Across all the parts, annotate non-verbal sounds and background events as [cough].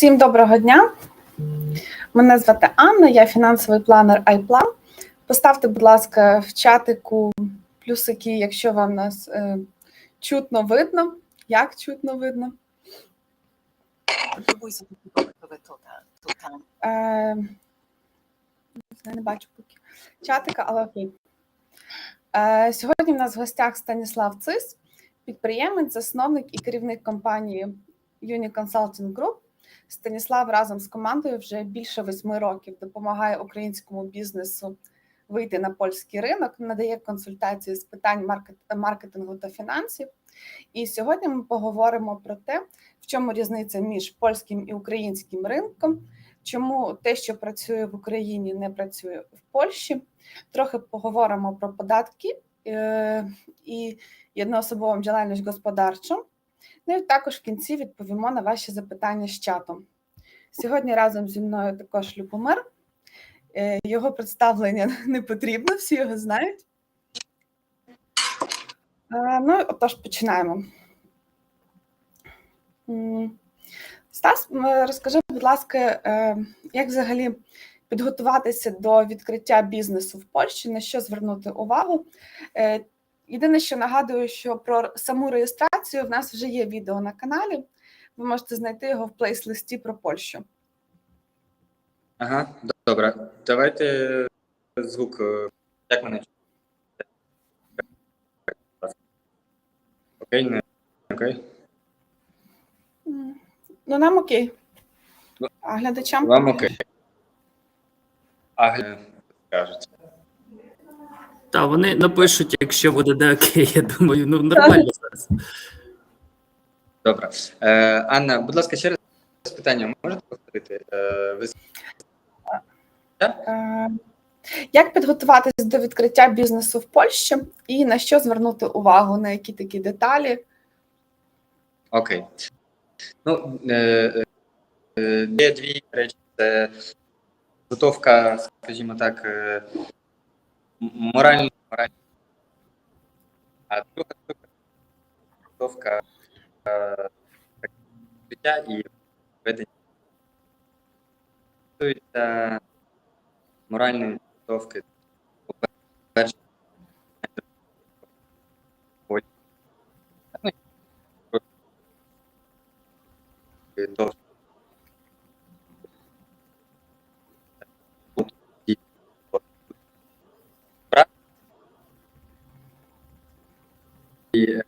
Всім доброго дня. Мене звати Анна, я фінансовий планер iPlan. Поставте, будь ласка, в чатику плюсики, якщо вам нас е, чутно видно. Як чутно видно? Е, я не бачу поки чатика, але окей. Е, сьогодні в нас в гостях Станіслав Цис, підприємець, засновник і керівник компанії Uni Consulting Group. Станіслав разом з командою вже більше восьми років допомагає українському бізнесу вийти на польський ринок, надає консультації з питань маркет, маркетингу та фінансів. І сьогодні ми поговоримо про те, в чому різниця між польським і українським ринком, чому те, що працює в Україні, не працює в Польщі. Трохи поговоримо про податки е, і jednoosobową діяльність господарчу. Ну і також в кінці відповімо на ваші запитання з чатом. Сьогодні разом зі мною також Любомир. Е, Його представлення [laughs] не потрібно, всі його знають. Е, Ну, отож, починаємо. Стас, розкажи, будь ласка, е, як взагалі підготуватися до відкриття бізнесу в Польщі, на що звернути увагу? Е, Єдине, що нагадую, що про саму реєстрацію в нас вже є відео на каналі. Ви можете знайти його в плейс-листі про Польщу. Ага, добре. Давайте звук. е, Як мене? Окей, не окей. Ну, нам окей. А глядачам Вам окей. А гля- скажуть. Та вони напишуть, якщо буде не окей, я думаю, ну нормально зараз. Добре. Е, Анна, будь ласка, ще раз питання можете повторити? Е, ви... Е, Як підготуватись до відкриття бізнесу в Польщі і на що звернути увагу, на які такі деталі? Окей. Ну, е, е, є дві речі. Це готовка, скажімо так, е, м- моральна, моральна. А друга штука готовка е, так, життя і ведення. Стосується моральної підготовки. По-перше, потім. Ну, і до І,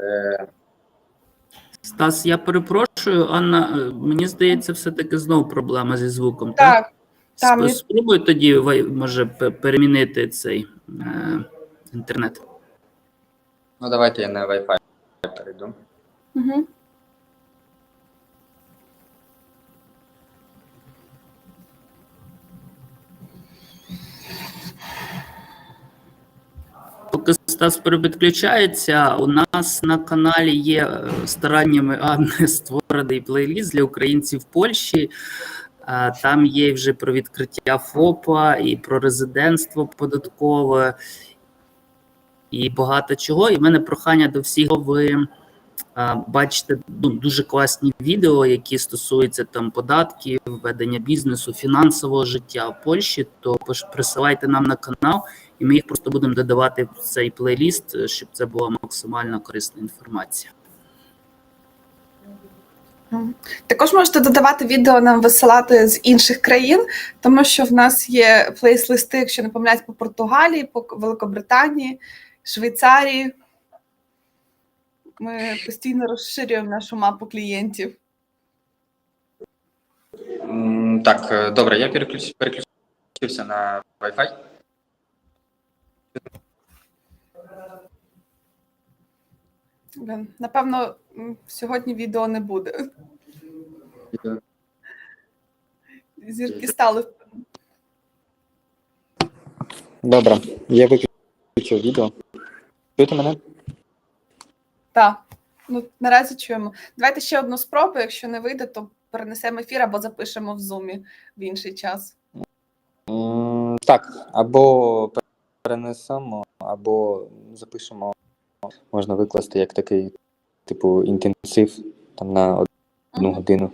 е, Стас, я перепрошую, Анна, е, мені здається, все-таки знову проблема зі звуком. Так, Так, Там... Спробуй тоді може перемінити цей е, інтернет. ну давайте я на Wi-Fi перейду. угу. Поки Стас перепідключається, у нас на каналі є е, стараннями Анни [laughs] створений плейліст для українців в Польщі. Е, Там є вже про відкриття ФОПа і про резидентство податкове, і багато чого. І в мене прохання до всіх, ви е, бачите ну, дуже класні відео, які стосуються там податків, ведення бізнесу, фінансового життя в Польщі, то присилайте нам на канал, і ми їх просто будемо додавати в цей плейліст, е, щоб це була максимально корисна інформація. Також можете додавати відео нам висилати з інших країн, тому що в нас є плейс-листи, якщо не помиляюсь, по Португалії, по Великобританії, Швейцарії. Ми постійно розширюємо нашу мапу клієнтів. Так, е, добре, я переключ- переключився на Wi-Fi. Напевно, сьогодні відео не буде. Зірки стали. Добре, я виключив відео. Чуєте мене? Так. Ну, наразі чуємо. Давайте ще одну спробу. Якщо не вийде, то перенесемо ефір або запишемо в зумі в інший час. Так, або перенесемо, або запишемо. Можна викласти як такий типу, інтенсив там на одну годину.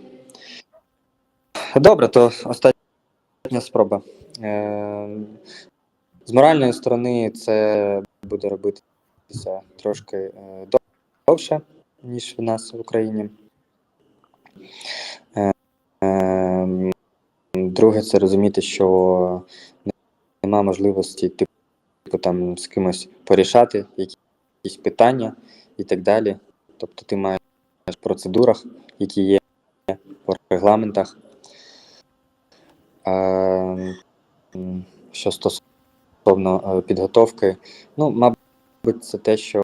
Добре, то остання спроба. Е, з моральної сторони це буде робитися трошки е, довше, ніж в нас в Україні. Е, е, друге, це розуміти, що нема можливості типу там з кимось порішати якісь питання і так далі. Тобто ти маєш в процедурах, які є по регламентах. Що стосовно е, підготовки, ну, мабуть, це те, що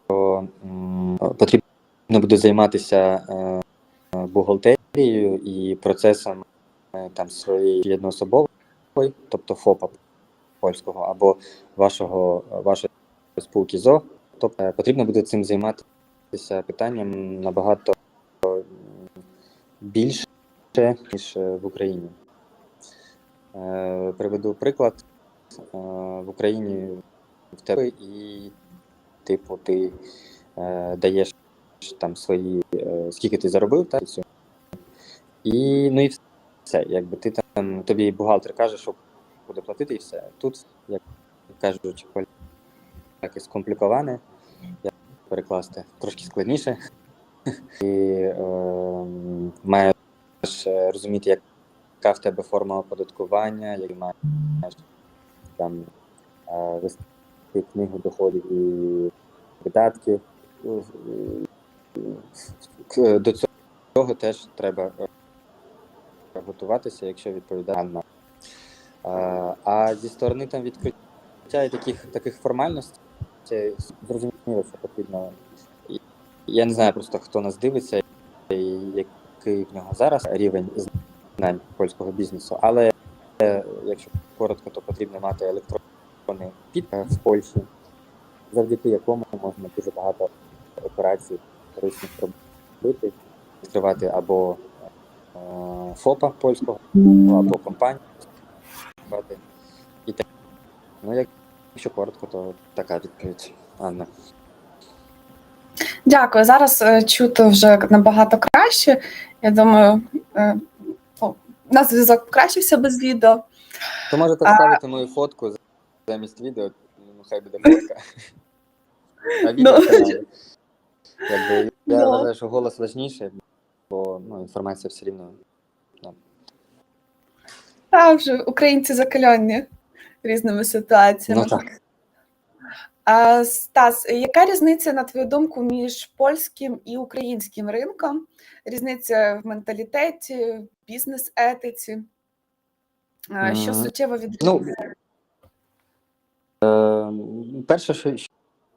потрібно буде займатися е, бухгалтерією і процесом е, там своєї одноособової, тобто ФОПа польського, або вашого вашої спілки ЗО. Тобто е, потрібно буде цим займатися питанням набагато більше, ніж е, в Україні. Е, Приведу приклад. В Україні в тебе і, типу, ти даєш там свої, скільки ти заробив, та, і все. І, ну і все. Якби ти там, тобі бухгалтер каже, що буде платити, і все. Тут, як кажуть, якось компліковане, як перекласти трошки складніше. [laughs] І е, маєш розуміти, яка в тебе форма оподаткування, як маєш там е, вести книгу доходів і видатків. Ну, До цього теж треба е, готуватися, якщо відповідальна. Е, А зі сторони там відкриття і таких, таких формальностей, це зрозуміло, що потрібно. Я не знаю просто, хто нас дивиться, і який в нього зараз рівень знань польського бізнесу, але е, якщо коротко, то потрібно мати електронний підпис в Польщі, завдяки якому можна дуже багато операцій корисних робити, відкривати або е, ФОПа польського, або компанію. І так. Ну, як- якщо коротко, то така відповідь, Анна. Дякую. Зараз е, чути вже набагато краще. Я думаю, е, о, на зв'язок покращився без відео. То можете А- вставити мою фотку замість відео, ну хай буде фотка. [laughs] А відео Ну. Якби я Ну. вважаю, що голос важніше, бо ну, інформація все рівно. Та вже українці закальонні різними ситуаціями. Ну так. А, Стас, яка різниця, на твою думку, між польським і українським ринком? Різниця в менталітеті, бізнес-етиці? Що суттєво Ну, відрізняється? е, перше, що,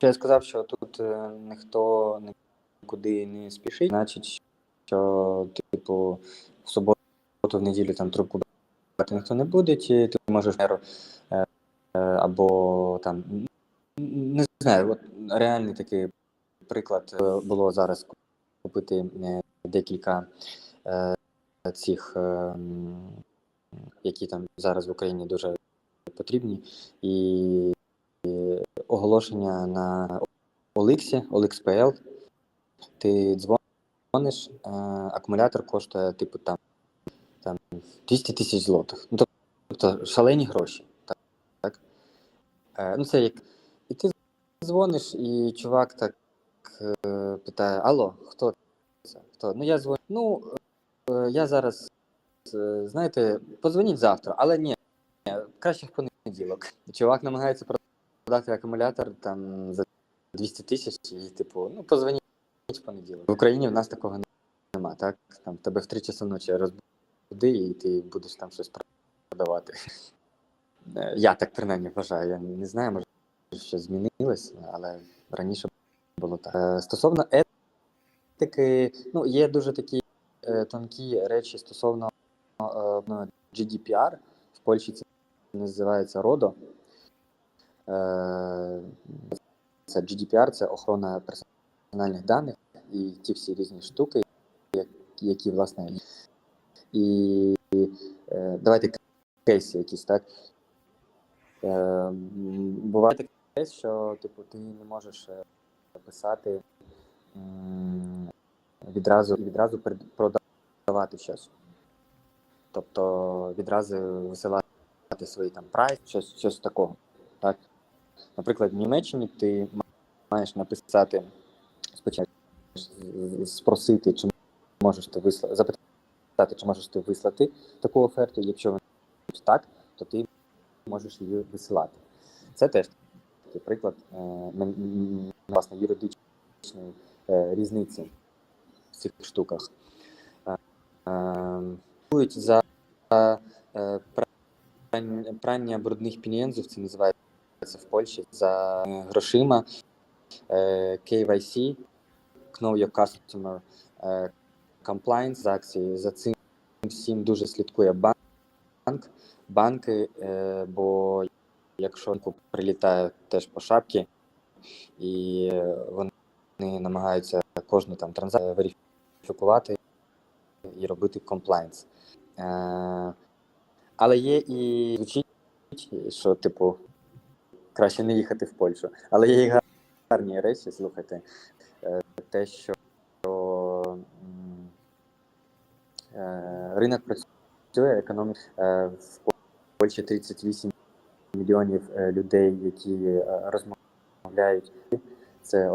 я сказав, що тут е, ніхто нікуди не спішить, значить, що, типу, в суботу, в неділю там трубку ніхто не буде, чи ти можеш е, е, або там не знаю, от реальний такий приклад е, було зараз купити декілька цих, які там зараз в Україні дуже потрібні, і, і оголошення на Оликсі, OLX.pl, ти дзвониш, акумулятор коштує типу там, там 200 тисяч злотих. Ну, тобто шалені гроші. Так? так? Е, ну, це як. І ти дзвониш, і чувак так е, питає: Алло, хто це? Хто? Ну, я дзвоню. Ну, е, я зараз, е, знаєте, позвоніть завтра, але ні, ні, краще в понеділок. Чувак намагається продати акумулятор там за 200 тисяч, і, типу, ну, позвоніть в понеділок. В Україні в нас такого нема, так? Там тебе в 3 часи ночі розбуди, і ти будеш там щось продавати. Е, Я так принаймні вважаю. Я не знаю, може що змінилось, але раніше було так. Е, Стосовно етики, ну, є дуже такі е, тонкі речі стосовно ну, GDPR. В Польщі це називається. Е, Це GDPR, це охорона персональних даних і ті всі різні штуки, які, власне. І е, давайте кейси якісь, так? Е, буває таке, що типу, ти не можеш е, писати відразу відразу продавати щось. Тобто відразу висилати свої там прайс, щось, щось такого. Так? Наприклад, в Німеччині ти маєш написати спочатку спросити, чи можеш ти вислати, запитати, чи можеш ти вислати таку оферту. Якщо вони так, то ти можеш її висилати. Це теж такий приклад е, власне юридичної е, різниці в цих штуках. Е, за прання, брудних пінієнзів, це називається в Польщі, за грошима KYC, Know Your Customer Compliance за акції. За цим всім дуже слідкує банк. Банки, е, бо якщо прилітає теж по шапці, і вони намагаються кожну там транзакцію верифікувати і робити комплайнс. Е, але є і звучить, що, типу, краще не їхати в Польщу. Але є і гарні речі, слухайте. Е, те, що м, е, ринок працює, економіка е, в Польщі 38 мільйонів е, людей, які е, розмовляють. Це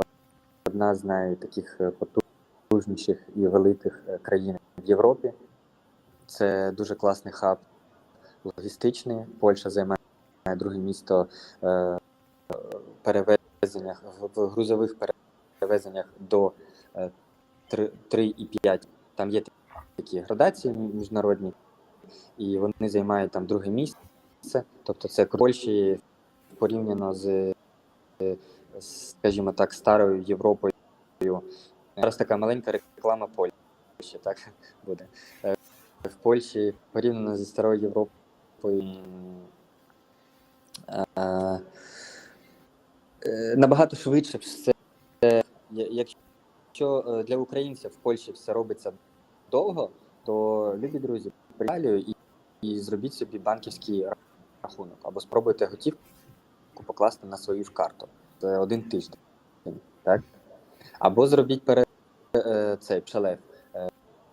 одна з найтаких потужніших і великих країн в Європі. Це дуже класний хаб логістичний. Польща займає друге місто перевезеннях в, грузових перевезеннях до е, 3,5. Там є такі градації міжнародні, і вони займають там друге місце. Тобто це Польщі порівняно з, е, скажімо так, старою Європою. Зараз така маленька реклама Польщі, так [laughs] буде. Е, В Польщі порівняно зі старою Європою е, набагато швидше все. Якщо для українців в Польщі все робиться довго, то любі друзі, приїжджаю і, і зробіть собі банківський рахунок або спробуйте готівку покласти на свою ж карту. Це один тиждень. Так? Або зробіть пере, е, цей пшелев. Е,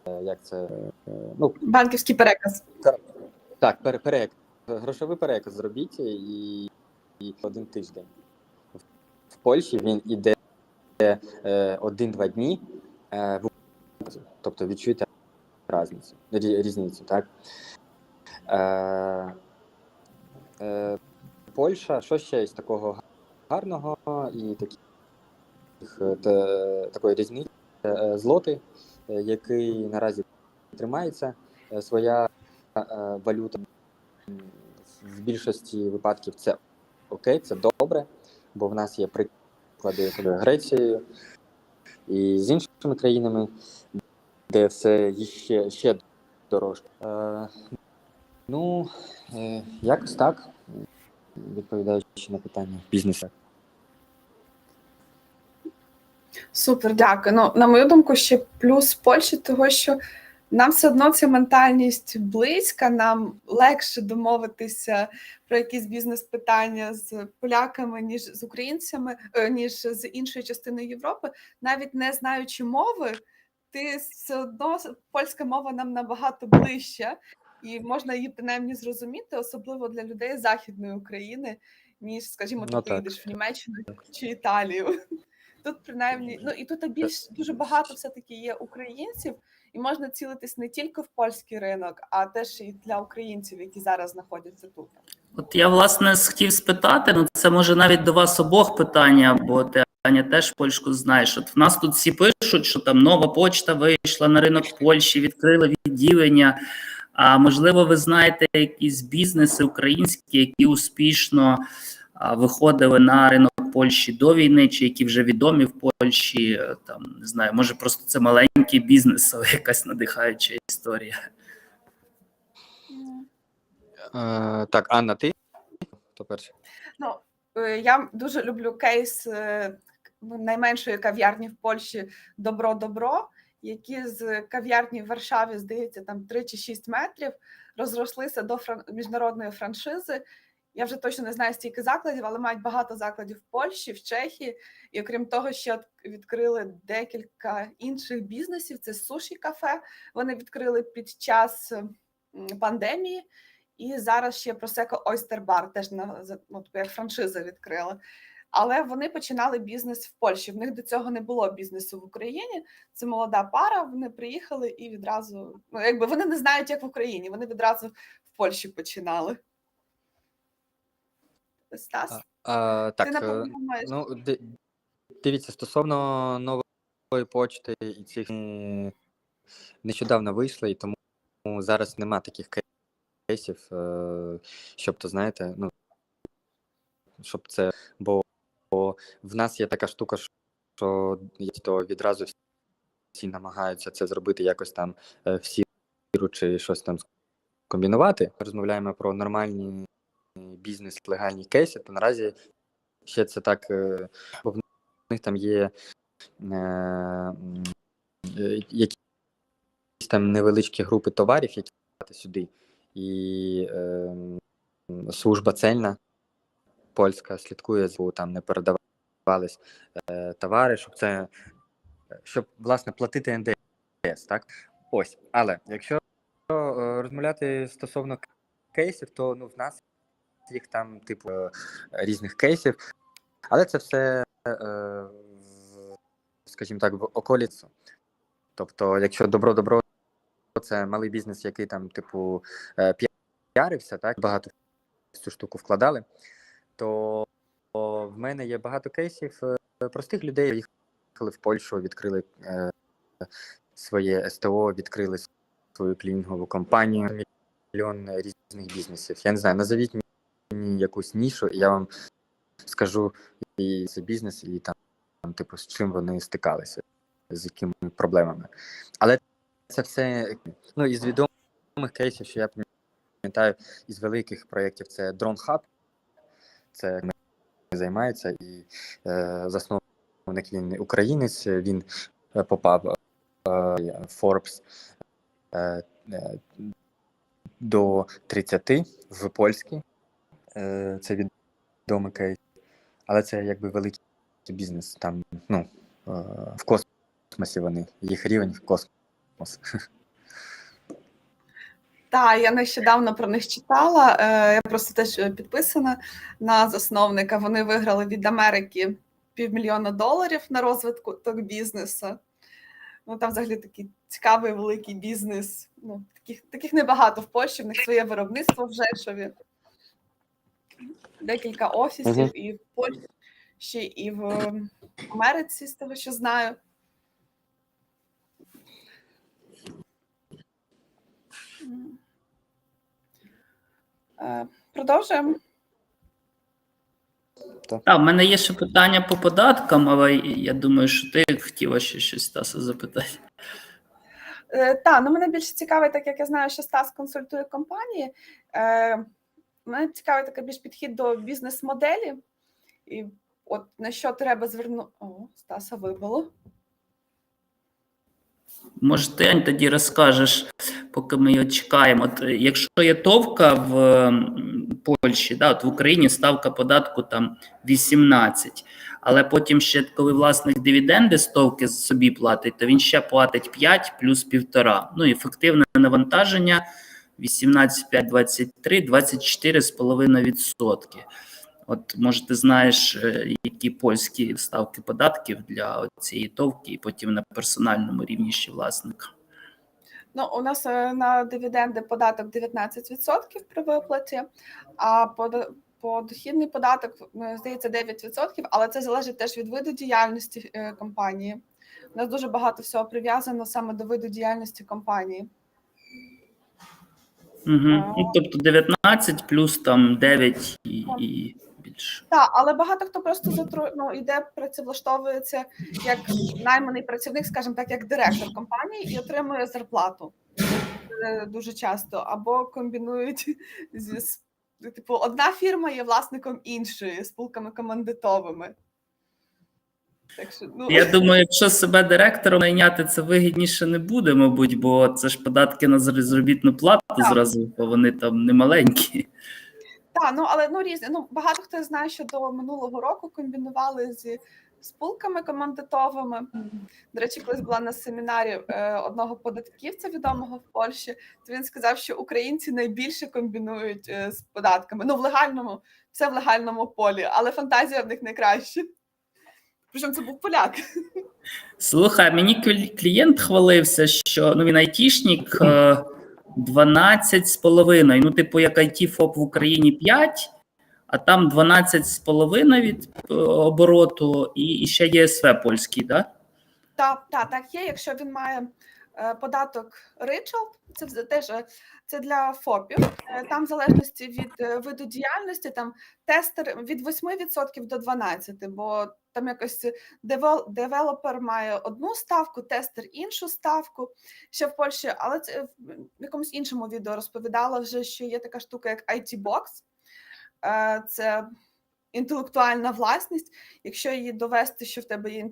е, як це? Ну, Банківський переказ. так, пере, перек, грошовий переказ зробіть і, і один тиждень. В, Польщі він іде один-два дні, в тобто відчуєте різницю, різницю, так? Е, е, Польща, що ще з такого гарного і таких, е, та, такої різниці? Е, е, який наразі тримається, своя валюта в більшості випадків це окей, це добре, бо в нас є приклади з Грецією і з іншими країнами, де все ще, ще дорожче. Е, ну, е, якось так, відповідаючи на питання бізнесу. Супер, дякую. Ну, на мою думку, ще плюс Польщі, того що нам все одно ця ментальність близька, нам легше домовитися про якісь бізнес-питання з поляками, ніж з українцями, е, ніж з іншої частини Європи, навіть не знаючи мови, ти все одно польська мова нам набагато ближча, і можна її принаймні зрозуміти, особливо для людей Західної України, ніж, скажімо, ти Ну, так. поїдеш в Німеччину чи Італію. [laughs] Тут принаймні, ну і тут більш дуже багато все-таки є українців, і можна цілитись не тільки в польський ринок, а теж і для українців, які зараз знаходяться тут. От я власне хотів спитати, ну це може навіть до вас обох питання, бо ти Аня теж польську знаєш. От в нас тут всі пишуть, що там нова почта вийшла на ринок Польщі, відкрили відділення. А можливо, ви знаєте якісь бізнеси українські, які успішно а, виходили на ринок Польщі до війни, чи які вже відомі в Польщі. е, Там не знаю, може просто це маленький бізнес, але [laughs] якась надихаюча історія. Е, так, Анна, ти? Хто перший? Ну е, я дуже люблю кейс е, найменшої кав'ярні в Польщі Добро Добро, які з кав'ярні в Варшаві, здається, там 3 чи 6 метрів розрослися до фран- міжнародної франшизи. Я вже точно не знаю стільки закладів, але мають багато закладів в Польщі, в Чехії. І окрім того, ще відкрили декілька інших бізнесів. Це суші кафе. Вони відкрили під час пандемії. І зараз ще Oyster Bar теж на ну, як франшиза відкрили. Але вони починали бізнес в Польщі. В них до цього не було бізнесу в Україні. Це молода пара. Вони приїхали і відразу, ну якби вони не знають, як в Україні. Вони відразу в Польщі починали. Стас, А, ти так, напевно е, думаєш. ну, дивіться, стосовно нової почти і цих нещодавно вийшли, і тому зараз нема таких кейсів, е, щоб то знаєте, ну щоб це. Бо в нас є така штука, що то відразу всі намагаються це зробити якось там е, в сіру чи щось там комбінувати. Розмовляємо про нормальні бізнес, легальні кейси, то наразі ще це так, е, бо в них там є е, якісь там невеличкі групи товарів, які сюди. І е, служба цельна польська слідкує, там не передавались е, товари, щоб це щоб власне платити НДС, так? Ось. Але якщо е, розмовляти стосовно кейсів, то ну в нас їх там, типу, е, різних кейсів, але це все, скажімо так, в околіцю. Тобто, якщо добро-добро, це малий бізнес, який там, типу, піарився, так, багато в цю штуку вкладали, то в мене є багато кейсів е, простих людей, їхали в Польщу, відкрили е, своє СТО, відкрили свою клінінгову компанію, мільйон різних бізнесів. Я не знаю, назовіть мені якусь нішу, і я вам скажу і це бізнес, і там, там, типу, з чим вони стикалися, з якими проблемами. Але це все ну, із відомих кейсів, що я пам'ятаю, із великих проєктів це Drone Hub. Це займається і е, засновник він українець, він е, попав е, Forbes е, е, до 30 в польський. Е, це відомий кейс. Але це якби великий бізнес. Там, ну, е, в космосі вони, їх рівень в космос. [laughs] Так, я нещодавно про них читала. е, Я просто теж е, підписана на засновника. Вони виграли від Америки півмільйона доларів на розвиток бізнесу. Ну там взагалі такий цікавий великий бізнес. Ну, таких, таких небагато в Польщі, в них своє виробництво в Жешові. Декілька офісів і в Польщі, і в ем, Америці, з того, що знаю. Продовжуємо. Так, в мене є ще питання по податкам, але я думаю, що ти хотіла ще щось Стаса запитати. Е, та, ну мене більше цікавить, так як я знаю, що Стас консультує компанії. Е, мене цікавий такий більш підхід до бізнес-моделі. І от на що треба звернути. О, Стаса вибило. Може, ти Ань, тоді розкажеш, поки ми його чекаємо. От, е, якщо є товка в Польщі, да, от в Україні ставка податку там 18, але потім ще коли власник дивіденди з товки собі платить, то він ще платить 5 плюс 1,5. Ну ефективне навантаження 18, 5, 23, 24,5%. От може ти знаєш, е, які польські ставки податків для цієї товки, і потім на персональному рівні ще власника. Ну, у нас е, на дивіденди податок 19% при виплаті, а подохідний податок, здається, 9%, але це залежить теж від виду діяльності е, компанії. У нас дуже багато всього прив'язано саме до виду діяльності компанії. Угу. Ну, тобто 19 плюс там 9 і, і більше. Так, але багато хто просто затру... ну, йде, працевлаштовується як найманий працівник, скажімо так, як директор компанії і отримує зарплату Е, дуже часто, або комбінують зі типу, одна фірма є власником іншої спілками командитовими. Так що, ну, Я думаю, якщо себе директором найняти, це вигідніше не буде, мабуть, бо це ж податки на заробітну плату Так. зразу, бо вони там не маленькі. Так, ну але ну різні. Ну багато хто знає, що до минулого року комбінували зі спілками командитовими. До речі, колись була на семінарі е, одного податківця відомого в Польщі. То він сказав, що українці найбільше комбінують е, з податками. Ну в легальному, все в легальному полі, але фантазія в них найкраща. Причому це був поляк. Слухай, мені клієнт хвалився, що ну він айтішник е, 12 з половиною. Ну, типу, як IT ФОП в Україні 5, а там 12 з половиною від е, обороту, і, і ще є СВ польський, так? Так, так, так є. Якщо він має е, податок Ричалд, це теж е, це для ФОПів. Там в залежності від виду діяльності, там тестер від 8% до 12%, бо там якось девелопер має одну ставку, тестер іншу ставку ще в Польщі, але це в якомусь іншому відео розповідала вже, що є така штука, як IT-Box. Е, Це інтелектуальна власність. Якщо її довести, що в тебе є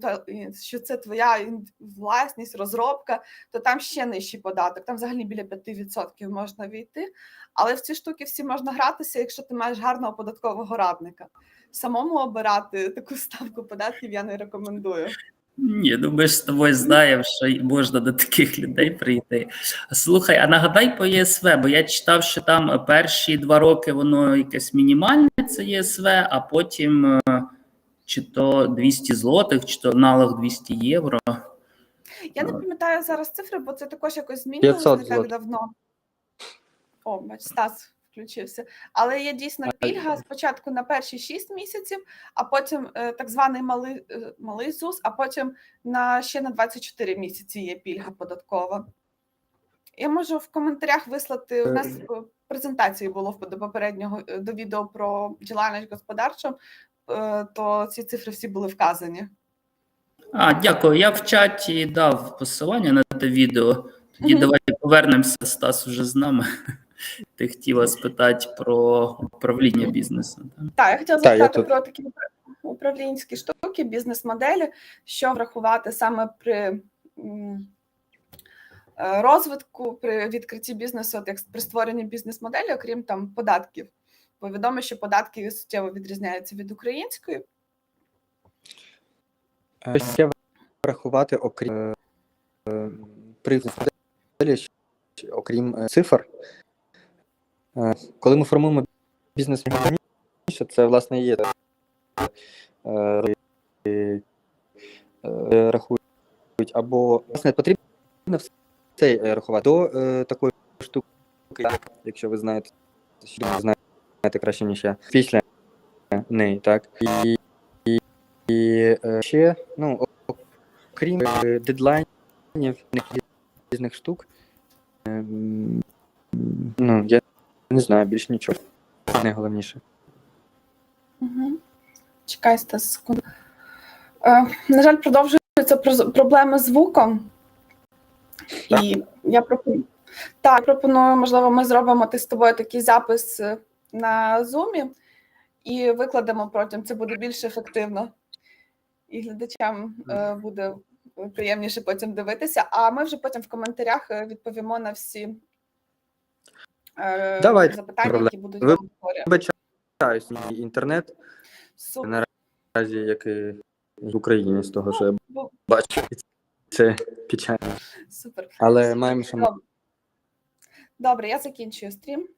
що це твоя власність, розробка, то там ще нижчий податок. Там взагалі біля 5% можна війти. Але в ці штуки всі можна гратися, якщо ти маєш гарного податкового радника. Самому обирати таку ставку податків я не рекомендую. Ні, ну ми ж з тобою знаємо, що можна до таких людей прийти. Слухай, а нагадай по ЄСВ, бо я читав, що там перші два роки воно якесь мінімальне, це ЄСВ, а потім е, чи то 200 злотих, чи то аналог 200 євро. Я не пам'ятаю зараз цифри, бо це також якось змінювалося не так давно. О, бач, Стас включився. Але є дійсно пільга спочатку на перші 6 місяців, а потім е, так званий малий, е, малий ЗУС, а потім на ще на 24 місяці є пільга податкова. Я можу в коментарях вислати. У нас Е. презентації було до попереднього до відео про діяльність господарчу, то ці цифри всі були вказані. А, дякую. Я в чаті дав посилання на те відео. Тоді Мгм. давай повернемося. Стас уже з нами. Ти хотіла спитати про управління бізнесом. так? Я хотіла Так, я запитати тут. про такі управлінські штуки, бізнес-моделі, що врахувати саме при е, розвитку, при відкритті бізнесу, от як при створенні бізнес-моделі, окрім там податків. Бо відомо, що податки суттєво відрізняються від української. Е, Ще врахувати, окрім е, при окрім цифр, коли ми формуємо бізнес це власне є е, е, е, рахують. Або власне потрібно все е, рахувати. До е, такої штуки, якщо ви знаєте, що знаєте краще, ніж я, після неї, так? І, і, і е, ще, ну, окрім е, дедлайнів різних штук, ем, ну, я не знаю, більш нічого. Найголовніше. Угу. Чекай, Стас, секунду. Е, на жаль, продовжуються проблеми з звуком. І я пропоную. Так, пропоную, можливо, ми зробимо ти з тобою такий запис е, на Zoom і викладемо потім. Це буде більш ефективно. І глядачам е, буде приємніше потім дивитися. А ми вже потім в коментарях е, відповімо на всі е, Давайте, запитання, проблем. які будуть Ви- вам. Вибачаюсь, мій інтернет Супер. наразі, як і в Україні, з того, що я Бу- бачу. І Це печально. Супер. Але маємо, Добре. Добре, я закінчую стрім.